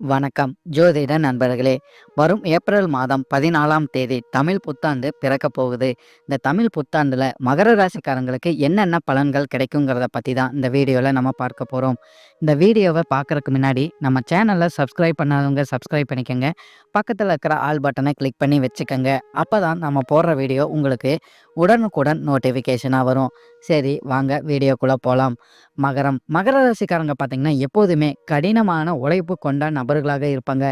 வணக்கம். ஜோதிட நண்பர்களே வரும் ஏப்ரல் மாதம் பதினாலாம் தேதி தமிழ் புத்தாண்டு பிறக்க போகுது. இந்த தமிழ் புத்தாண்டில் மகர ராசிக்காரங்களுக்கு என்னென்ன பலன்கள் கிடைக்குங்கிறத பற்றி தான் இந்த வீடியோவில் நம்ம பார்க்க போகிறோம் இந்த வீடியோவை பார்க்குறதுக்கு முன்னாடி நம்ம சேனலை சப்ஸ்கிரைப் பண்ணாதவங்க சப்ஸ்கிரைப் பண்ணிக்கோங்க. பக்கத்தில் இருக்கிற ஆல் பட்டனை கிளிக் பண்ணி வச்சுக்கோங்க. அப்போ தான் நம்ம போடுற வீடியோ உங்களுக்கு உடனுக்குடன் நோட்டிஃபிகேஷனாக வரும். சரி வாங்க வீடியோக்குள்ளே போகலாம் மகரம். மகர ராசிக்காரங்க பார்த்திங்கன்னா எப்போதுமே கடினமான உழைப்பு கொண்ட நபர்களாக இருப்பாங்க.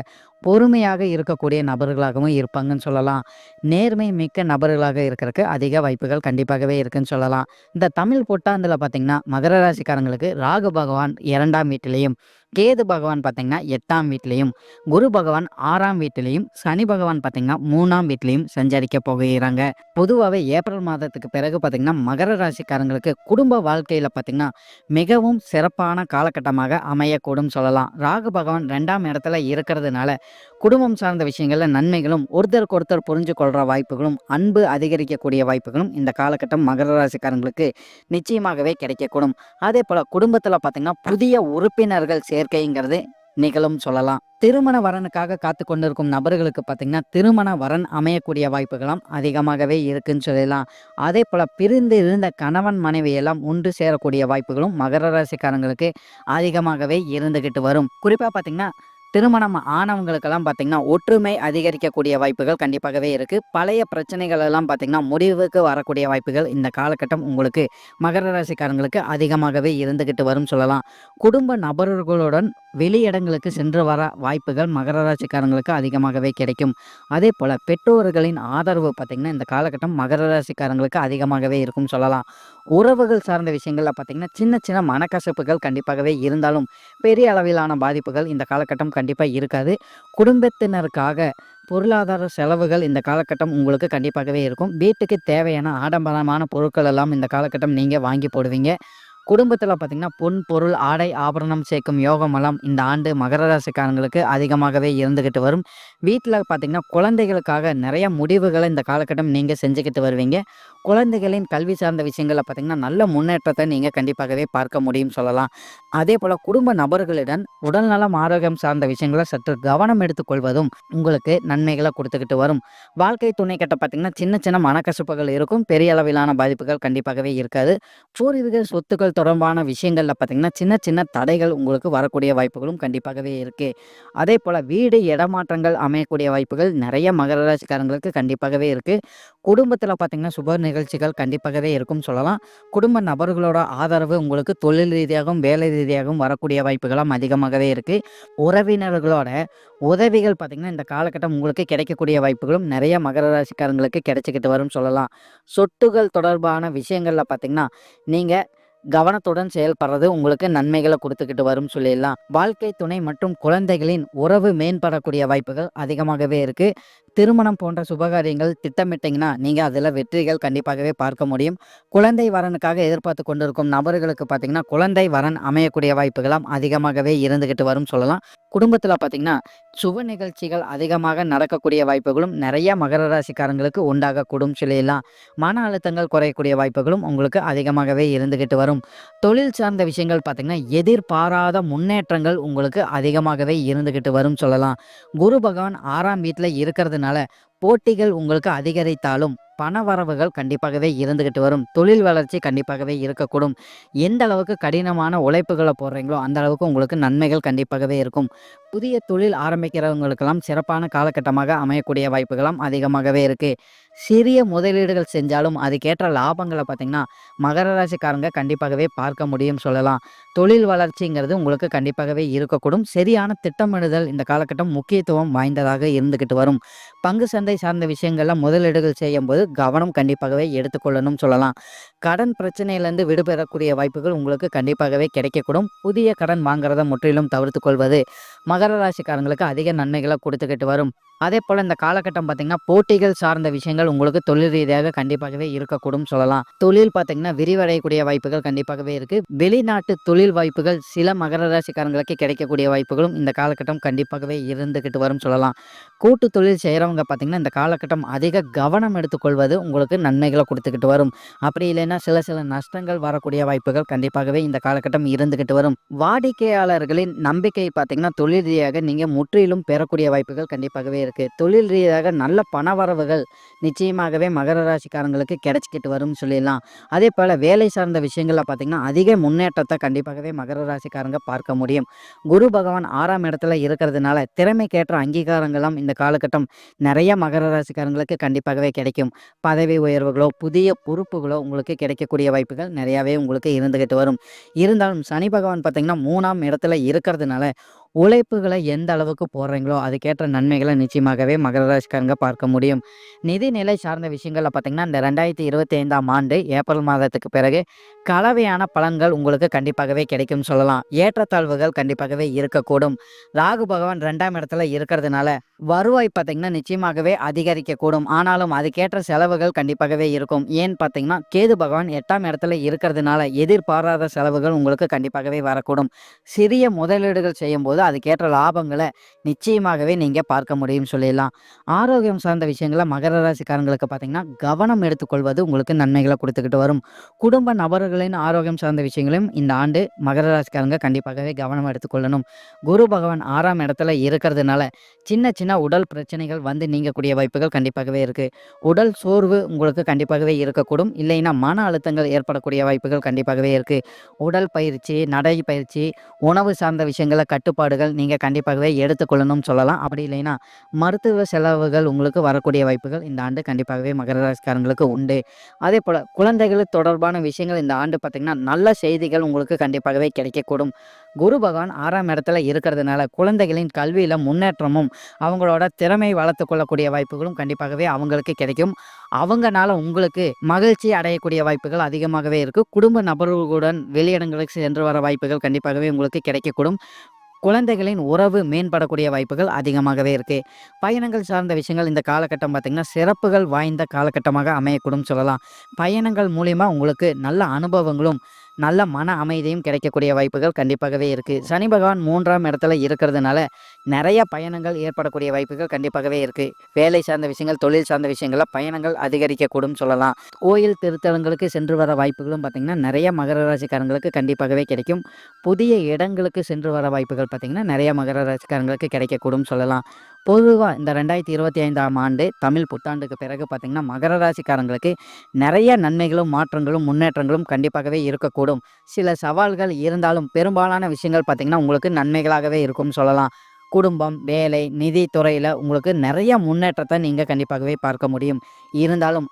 பொறுமையாக இருக்கக்கூடிய நபர்களாகவும் இருப்பாங்கன்னு சொல்லலாம். நேர்மை மிக்க நபர்களாக இருக்கிறதுக்கு அதிக வாய்ப்புகள் கண்டிப்பாகவே இருக்குன்னு சொல்லலாம். இந்த தமிழ் பொட்டாந்தில் பார்த்தீங்கன்னா மகர ராசிக்காரங்களுக்கு ராகு பகவான் இரண்டாம் வீட்டிலையும் கேது பகவான் பார்த்தீங்கன்னா எட்டாம் வீட்லேயும் குரு பகவான் ஆறாம் வீட்டிலையும் சனி பகவான் பார்த்தீங்கன்னா மூணாம் வீட்லேயும் சஞ்சரிக்க போகிறாங்க. பொதுவாகவே ஏப்ரல் மாதத்துக்கு பிறகு பார்த்தீங்கன்னா மகர ராசிக்காரங்களுக்கு குடும்ப வாழ்க்கையில் பார்த்தீங்கன்னா மிகவும் சிறப்பான காலகட்டமாக அமையக்கூடும் சொல்லலாம். ராகு பகவான் ரெண்டாம் இடத்துல இருக்கிறதுனால குடும்பம் சார்ந்த விஷயங்களில் நன்மைகளும் ஒருத்தருக்கு ஒருத்தர் புரிஞ்சு கொள்கிற வாய்ப்புகளும் அன்பு அதிகரிக்கக்கூடிய வாய்ப்புகளும் இந்த காலகட்டம் மகர ராசிக்காரங்களுக்கு நிச்சயமாகவே கிடைக்கக்கூடும். அதே போல் குடும்பத்தில் பார்த்திங்கன்னா புதிய உறுப்பினர்கள் சேர்க்கைங்கிறது நிகழும் சொல்லலாம். திருமண வரனுக்காக காத்து கொண்டிருக்கும் நபர்களுக்கு பார்த்தீங்கன்னா திருமண வரன் அமையக்கூடிய வாய்ப்புகளும் அதிகமாகவே இருக்குன்னு சொல்லலாம். அதே போல் பிரிந்து இருந்த கணவன் மனைவியெல்லாம் ஒன்று சேரக்கூடிய வாய்ப்புகளும் மகர ராசிக்காரங்களுக்கு அதிகமாகவே இருந்துக்கிட்டு வரும். குறிப்பாக பார்த்தீங்கன்னா திருமணம் ஆனவங்களுக்கெல்லாம் பார்த்திங்கன்னா ஒற்றுமை அதிகரிக்கக்கூடிய வாய்ப்புகள் கண்டிப்பாகவே இருக்குது பழைய பிரச்சனைகள் எல்லாம் பார்த்திங்கன்னா முடிவுக்கு வரக்கூடிய வாய்ப்புகள் இந்த காலகட்டம் உங்களுக்கு மகர ராசிக்காரங்களுக்கு அதிகமாகவே இருந்துக்கிட்டு வரும் சொல்லலாம். குடும்ப நபர்களுடன் வெளியிடங்களுக்கு சென்று வர வாய்ப்புகள் மகர ராசிக்காரங்களுக்கு அதிகமாகவே கிடைக்கும். அதே போல் பெற்றோர்களின் ஆதரவு பார்த்திங்கன்னா இந்த காலகட்டம் மகர ராசிக்காரங்களுக்கு அதிகமாகவே இருக்கும் சொல்லலாம். உறவுகள் சார்ந்த விஷயங்களில் பார்த்திங்கன்னா சின்ன சின்ன மனக்கசப்புகள் கண்டிப்பாகவே இருந்தாலும் பெரிய அளவிலான பாதிப்புகள் இந்த காலகட்டம் கண்டிப்பாக இருக்காது. குடும்பத்தினருக்காக பொருளாதார செலவுகள் இந்த காலகட்டம் உங்களுக்கு கண்டிப்பாகவே இருக்கும். வீட்டுக்கு தேவையான ஆடம்பரமான பொருட்கள் எல்லாம் இந்த காலகட்டம் நீங்கள் வாங்கி போடுவீங்க. குடும்பத்தில் பார்த்திங்கன்னா பொன் பொருள் ஆடை ஆபரணம் சேர்க்கும் யோகமெல்லாம் இந்த ஆண்டு மகர ராசிக்காரங்களுக்கு அதிகமாகவே இருந்துக்கிட்டு வரும். வீட்டில் பார்த்திங்கன்னா குழந்தைகளுக்காக நிறைய முடிவுகளை இந்த காலகட்டம் நீங்கள் செஞ்சுக்கிட்டு வருவீங்க. குழந்தைகளின் கல்வி சார்ந்த விஷயங்களில் பார்த்திங்கன்னா நல்ல முன்னேற்றத்தை நீங்கள் கண்டிப்பாகவே பார்க்க முடியும் சொல்லலாம். அதே போல் குடும்ப நபர்களிடம் உடல்நலம் ஆரோக்கியம் சார்ந்த விஷயங்களை சற்று கவனம் எடுத்துக்கொள்வதும் உங்களுக்கு நன்மைகளை கொடுத்துக்கிட்டு வரும். வாழ்க்கை துணை கட்ட பார்த்திங்கன்னா சின்ன சின்ன மனக்கசப்புகள் இருக்கும். பெரிய அளவிலான பாதிப்புகள் கண்டிப்பாகவே இருக்காது. பூர்வீக சொத்துக்கள் தொடர்பான விஷயங்களில் பார்த்திங்கன்னா சின்ன சின்ன தடைகள் உங்களுக்கு வரக்கூடிய வாய்ப்புகளும் கண்டிப்பாகவே இருக்குது அதே போல் வீடு இடமாற்றங்கள் அமையக்கூடிய வாய்ப்புகள் நிறைய மகர ராசிக்காரங்களுக்கு கண்டிப்பாகவே இருக்குது குடும்பத்தில் பார்த்திங்கன்னா சுப நிகழ்ச்சிகள் கண்டிப்பாகவே இருக்கும் சொல்லலாம். குடும்ப நபர்களோட ஆதரவு உங்களுக்கு தொழில் ரீதியாகவும் வேலை ரீதியாகவும் வரக்கூடிய வாய்ப்புகளும் அதிகமாகவே இருக்குது உறவினர்களோட உதவிகள் பார்த்திங்கன்னா இந்த காலகட்டம் உங்களுக்கு கிடைக்கக்கூடிய வாய்ப்புகளும் நிறைய மகர ராசிக்காரங்களுக்கு கிடைச்சிக்கிட்டு வரும் சொல்லலாம். சொட்டுகள் தொடர்பான விஷயங்களில் பார்த்திங்கன்னா நீங்கள் கவனத்துடன் செயல்படுறது உங்களுக்கு நன்மைகளை கொடுத்துக்கிட்டு வரும் சொல்லிடலாம். வாழ்க்கை துணை மற்றும் குழந்தைகளின் உறவு மேம்படக்கூடிய வாய்ப்புகள் அதிகமாகவே இருக்கு. திருமணம் போன்ற சுபகாரியங்கள் திட்டமிட்டீங்கன்னா நீங்கள் அதில் வெற்றிகள் கண்டிப்பாகவே பார்க்க முடியும். குழந்தை வரனுக்காக எதிர்பார்த்து கொண்டிருக்கும் நபர்களுக்கு பார்த்தீங்கன்னா குழந்தை வரன் அமையக்கூடிய வாய்ப்புகளும் அதிகமாகவே இருந்துக்கிட்டு வரும் சொல்லலாம். குடும்பத்தில் பார்த்தீங்கன்னா சுப நிகழ்ச்சிகள் அதிகமாக நடக்கக்கூடிய வாய்ப்புகளும் நிறைய மகர ராசிக்காரங்களுக்கு உண்டாகக்கூடும் சொல்லிடலாம். மன அழுத்தங்கள் குறையக்கூடிய வாய்ப்புகளும் உங்களுக்கு அதிகமாகவே இருந்துக்கிட்டு வரும். தொழில் சார்ந்த விஷயங்கள் பார்த்திங்கன்னா எதிர்பாராத முன்னேற்றங்கள் உங்களுக்கு அதிகமாகவே இருந்துக்கிட்டு வரும் சொல்லலாம். குரு பகவான் ஆறாம் வீட்டில் இருக்கிறது இருக்கிறதுனால போட்டிகள் உங்களுக்கு அதிகரித்தாலும் பண வரவுகள் கண்டிப்பாகவே இருந்துக்கிட்டு வரும். தொழில் வளர்ச்சி கண்டிப்பாகவே இருக்கக்கூடும். எந்த அளவுக்கு கடினமான உழைப்புகளை போடுறீங்களோ அந்த அளவுக்கு உங்களுக்கு நன்மைகள் கண்டிப்பாகவே இருக்கும். புதிய தொழில் ஆரம்பிக்கிறவங்களுக்கெல்லாம் சிறப்பான காலகட்டமாக அமையக்கூடிய வாய்ப்புகளும் அதிகமாகவே இருக்குது சிறிய முதலீடுகள் செஞ்சாலும் அதுக்கேற்ற லாபங்களை பார்த்திங்கன்னா மகர ராசிக்காரங்க கண்டிப்பாகவே பார்க்க முடியும் சொல்லலாம். தொழில் வளர்ச்சிங்கிறது உங்களுக்கு கண்டிப்பாகவே இருக்கக்கூடும். சரியான திட்டமிடுதல் இந்த காலகட்டம் முக்கியத்துவம் வாய்ந்ததாக இருந்துக்கிட்டு வரும். பங்கு சந்தை சார்ந்த விஷயங்கள்லாம் முதலீடுகள் செய்யும் போது கவனம் கண்டிப்பாகவே எடுத்துக்கொள்ளணும் சொல்லலாம். கடன் பிரச்சனையிலேருந்து விடுபெறக்கூடிய வாய்ப்புகள் உங்களுக்கு கண்டிப்பாகவே கிடைக்கக்கூடும். புதிய கடன் வாங்குறத முற்றிலும் தவிர்த்து கொள்வது மகர ராசிக்காரங்களுக்கு அதிக நன்மைகளை கொடுத்துக்கிட்டு வரும். அதே போல் இந்த காலகட்டம் பார்த்திங்கன்னா போட்டிகள் சார்ந்த விஷயங்கள் உங்களுக்கு தொழில் ரீதியாக கண்டிப்பாகவே இருக்கக்கூடும் சொல்லலாம். தொழில் பார்த்தீங்கன்னா விரிவடையக்கூடிய வாய்ப்புகள் கண்டிப்பாகவே இருக்குது வெளிநாட்டு தொழில் வாய்ப்புகள் சில மகர ராசிக்காரங்களுக்கு கிடைக்கக்கூடிய வாய்ப்புகளும் இந்த காலகட்டம் கண்டிப்பாகவே இருந்துக்கிட்டு வரும் சொல்லலாம். கூட்டு தொழில் செய்கிறவங்க பார்த்தீங்கன்னா இந்த காலகட்டம் அதிக கவனம் எடுத்துக்கொள்வது உங்களுக்கு நன்மைகளை கொடுத்துக்கிட்டு வரும். அப்படி இல்லைன்னா சில சில நஷ்டங்கள் வரக்கூடிய வாய்ப்புகள் கண்டிப்பாகவே இந்த காலகட்டம் இருந்துக்கிட்டு வரும். வாடிக்கையாளர்களின் நம்பிக்கை பார்த்திங்கன்னா தொழில் ரீதியாக நீங்கள் முற்றிலும் பெறக்கூடிய வாய்ப்புகள் கண்டிப்பாகவே இருக்குது தொழில் ரீதியாக நல்ல பணவரவுகள் நிச்சயமாகவே மகர ராசிக்காரங்களுக்கு கிடைச்சிக்கிட்டு வரும்னு சொல்லிடலாம். அதே போல் வேலை சார்ந்த விஷயங்களில் பார்த்திங்கன்னா அதிக முன்னேற்றத்தை கண்டிப்பாகவே மகர ராசிக்காரங்க பார்க்க முடியும். குரு பகவான் ஆறாம் இடத்துல இருக்கிறதுனால திறமைக்கேற்ற அங்கீகாரங்களும் இந்த காலகட்டம் நிறைய மகர ராசிக்காரங்களுக்கு கண்டிப்பாகவே கிடைக்கும். பதவி உயர்வுகளோ புதிய பொறுப்புகளோ உங்களுக்கு கிடைக்கக்கூடிய வாய்ப்புகள் நிறையாவே உங்களுக்கு இருந்துக்கிட்டு வரும். இருந்தாலும் சனி பகவான் பார்த்திங்கன்னா மூணாம் இடத்துல இருக்கிறதுனால உழைப்புகளை எந்த அளவுக்கு போடுறீங்களோ அதுக்கேற்ற நன்மைகளை நிச்சயமாகவே மகர ராசிக்காரங்க பார்க்க முடியும். நிதிநிலை சார்ந்த விஷயங்களில் பார்த்தீங்கன்னா இந்த ரெண்டாயிரத்தி இருபத்தி ஐந்தாம் ஆண்டு ஏப்ரல் மாதத்துக்கு பிறகு கலவையான பலன்கள் உங்களுக்கு கண்டிப்பாகவே கிடைக்கும் சொல்லலாம். ஏற்றத்தாழ்வுகள் கண்டிப்பாகவே இருக்கக்கூடும். ராகு பகவான் ரெண்டாம் இடத்துல இருக்கிறதுனால வருவாய் பார்த்தீங்கன்னா நிச்சயமாகவே அதிகரிக்கக்கூடும். ஆனாலும் அதுக்கேற்ற செலவுகள் கண்டிப்பாகவே இருக்கும். ஏன்னு பார்த்தீங்கன்னா கேது பகவான் எட்டாம் இடத்துல இருக்கிறதுனால எதிர்பாராத செலவுகள் உங்களுக்கு கண்டிப்பாகவே வரக்கூடும். சிறிய முதலீடுகள் செய்யும்போது அதுக்கேற்ற லாபங்களை நிச்சயமாகவே நீங்கள் பார்க்க முடியும் சொல்லிடலாம். ஆரோக்கியம் சார்ந்த விஷயங்களை மகர ராசிக்காரங்களுக்கு பார்த்தீங்கன்னா கவனம் எடுத்துக்கொள்வது உங்களுக்கு நன்மைகளை கொடுத்துக்கிட்டு வரும். குடும்ப நபர்களின் ஆரோக்கியம் சார்ந்த விஷயங்களையும் இந்த ஆண்டு மகர ராசிக்காரங்க கண்டிப்பாகவே கவனம் எடுத்துக்கொள்ளணும். குரு பகவான் ஆறாம் இடத்துல இருக்கிறதுனால சின்ன சின்ன உடல் பிரச்சனைகள் வந்து நீங்கக்கூடிய வாய்ப்புகள் கண்டிப்பாகவே இருக்குது உடல் சோர்வு உங்களுக்கு கண்டிப்பாகவே இருக்கக்கூடும். இல்லைன்னா மன அழுத்தங்கள் ஏற்படக்கூடிய வாய்ப்புகள் கண்டிப்பாகவே இருக்குது உடல் பயிற்சி நடை பயிற்சி உணவு சார்ந்த விஷயங்களை கட்டுப்பாடு செயல்பாடுகள் நீங்கள் கண்டிப்பாகவே எடுத்துக்கொள்ளணும்னு சொல்லலாம். அப்படி இல்லைன்னா மருத்துவ செலவுகள் உங்களுக்கு வரக்கூடிய வாய்ப்புகள் இந்த ஆண்டு கண்டிப்பாகவே மகர ராசிக்காரங்களுக்கு உண்டு. அதே போல் குழந்தைகள் தொடர்பான விஷயங்கள் இந்த ஆண்டு பார்த்திங்கன்னா நல்ல செய்திகள் உங்களுக்கு கண்டிப்பாகவே கிடைக்கக்கூடும். குரு பகவான் ஆறாம் இடத்துல இருக்கிறதுனால குழந்தைகளின் கல்வியில் முன்னேற்றமும் அவங்களோட திறமை வளர்த்து கொள்ளக்கூடிய வாய்ப்புகளும் கண்டிப்பாகவே அவங்களுக்கு கிடைக்கும். அவங்கனால உங்களுக்கு மகிழ்ச்சி அடையக்கூடிய வாய்ப்புகள் அதிகமாகவே இருக்குது குடும்ப நபர்களுடன் வெளியிடங்களுக்கு சென்று வர வாய்ப்புகள் கண்டிப்பாகவே உங்களுக்கு கிடைக்கக்கூடும். குழந்தைகளின் உறவு மேம்படக்கூடிய வாய்ப்புகள் அதிகமாகவே இருக்குது பயணங்கள் சார்ந்த விஷயங்கள் இந்த காலகட்டம் பார்த்திங்கன்னா சிறப்புகள் வாய்ந்த காலகட்டமாக அமையக்கூடும் சொல்லலாம். பயணங்கள் மூலிமா உங்களுக்கு நல்ல அனுபவங்களும் நல்ல மன அமைதியும் கிடைக்கக்கூடிய வாய்ப்புகள் கண்டிப்பாகவே இருக்குது சனி பகவான் மூன்றாம் இடத்துல இருக்கிறதுனால நிறைய பயணங்கள் ஏற்படக்கூடிய வாய்ப்புகள் கண்டிப்பாகவே இருக்குது வேலை சார்ந்த விஷயங்கள் தொழில் சார்ந்த விஷயங்களில் பயணங்கள் அதிகரிக்கக்கூடும் சொல்லலாம். கோயில் திருத்தலங்களுக்கு சென்று வர வாய்ப்புகளும் பார்த்திங்கன்னா நிறைய மகர ராசிக்காரங்களுக்கு கண்டிப்பாகவே கிடைக்கும். புதிய இடங்களுக்கு சென்று வர வாய்ப்புகள் பார்த்திங்கன்னா நிறைய மகர ராசிக்காரங்களுக்கு கிடைக்கக்கூடும் சொல்லலாம். பொதுவாக இந்த ரெண்டாயிரத்தி இருபத்தி ஐந்தாம் ஆண்டு தமிழ் புத்தாண்டுக்கு பிறகு பார்த்திங்கன்னா மகர ராசிக்காரங்களுக்கு நிறைய நன்மைகளும் மாற்றங்களும் முன்னேற்றங்களும் கண்டிப்பாகவே இருக்கக்கூடும். சில சவால்கள் இருந்தாலும் பெரும்பாலான விஷயங்கள் பார்த்திங்கன்னா உங்களுக்கு நன்மைகளாகவே இருக்கும்னு சொல்லலாம். குடும்பம் வேலை நிதித்துறையில் உங்களுக்கு நிறைய முன்னேற்றத்தை நீங்கள் கண்டிப்பாகவே பார்க்க முடியும். இருந்தாலும்